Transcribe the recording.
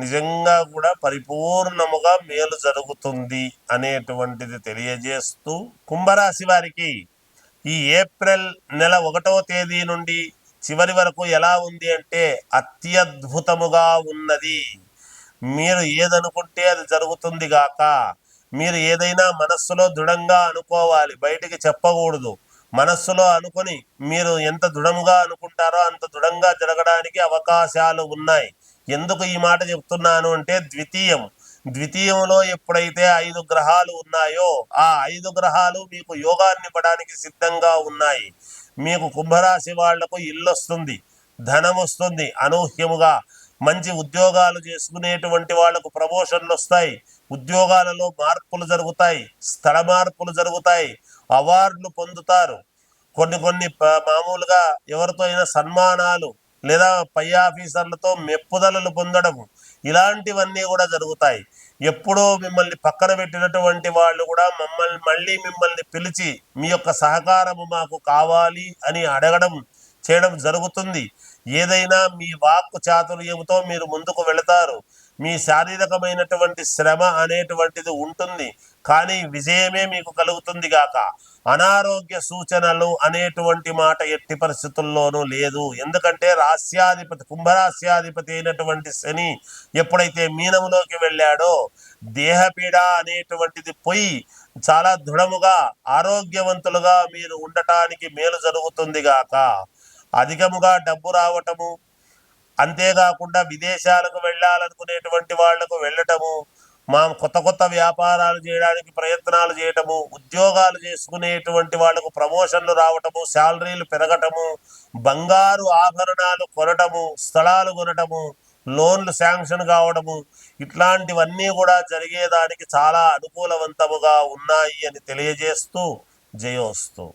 నిజంగా కూడా పరిపూర్ణముగా మేలు జరుగుతుంది అనేటువంటిది తెలియజేస్తూ కుంభరాశి వారికి ఈ ఏప్రిల్ నెల ఒకటవ తేదీ నుండి చివరి వరకు ఎలా ఉంది అంటే అత్యద్భుతముగా ఉన్నది. మీరు ఏదనుకుంటే అది జరుగుతుంది గాక మీరు ఏదైనా మనస్సులో దృఢంగా అనుకోవాలి బయటికి చెప్పకూడదు. మనస్సులో అనుకొని మీరు ఎంత దృఢముగా అనుకుంటారో అంత దృఢంగా జరగడానికి అవకాశాలు ఉన్నాయి. ఎందుకు ఈ మాట చెప్తున్నాను అంటే ద్వితీయం. ద్వితీయంలో ఎప్పుడైతే ఐదు గ్రహాలు ఉన్నాయో ఆ ఐదు గ్రహాలు మీకు యోగాన్ని ఇవ్వడానికి సిద్ధంగా ఉన్నాయి. మీకు కుంభరాశి వాళ్ళకు ఇల్లు వస్తుంది ధనం వస్తుంది అనూహ్యముగా. మంచి ఉద్యోగాలు చేసుకునేటువంటి వాళ్ళకు ప్రమోషన్లు వస్తాయి ఉద్యోగాలలో మార్పులు జరుగుతాయి స్థల మార్పులు జరుగుతాయి అవార్డులు పొందుతారు. కొన్ని కొన్ని మామూలుగా ఎవరితో అయినా సన్మానాలు లేదా పై ఆఫీసర్లతో మెప్పుదలలు పొందడం ఇలాంటివన్నీ కూడా జరుగుతాయి. ఎప్పుడో మిమ్మల్ని పక్కన పెట్టినటువంటి వాళ్ళు కూడా మమ్మల్ని మళ్ళీ మిమ్మల్ని పిలిచి మీ యొక్క సహకారము మాకు కావాలి అని అడగడం చేయడం జరుగుతుంది. ఏదైనా మీ వాక్కు చాతుర్యంతో మీరు ముందుకు వెళతారు. మీ శారీరకమైనటువంటి శ్రమ అనేటువంటిది ఉంటుంది. కానీ విజయమే మీకు కలుగుతుంది గాక. అనారోగ్య సూచనలు అనేటువంటి మాట ఎట్టి పరిస్థితుల్లోనూ లేదు. ఎందుకంటే రాస్యాధిపతి కుంభరాస్యాధిపతి అయినటువంటి శని ఎప్పుడైతే మీనములోకి వెళ్ళాడో దేహపీడ అనేటువంటిది పోయి చాలా దృఢముగా ఆరోగ్యవంతులుగా మీరు ఉండటానికి మేలు జరుగుతుంది గాక. అధికముగా డబ్బు రావటము అంతేకాకుండా విదేశాలకు వెళ్ళాలనుకునేటువంటి వాళ్ళకు వెళ్ళటము మా కొత్త కొత్త వ్యాపారాలు చేయడానికి ప్రయత్నాలు చేయటము ఉద్యోగాలు చేసుకునేటువంటి వాళ్ళకు ప్రమోషన్లు రావటము శాలరీలు పెరగటము బంగారు ఆభరణాలు కొనటము స్థలాలు కొనటము లోన్లు శాంక్షన్ కావడము ఇట్లాంటివన్నీ కూడా జరిగేదానికి చాలా అనుకూలవంతముగా ఉన్నాయి అని తెలియజేస్తూ జయోస్తు.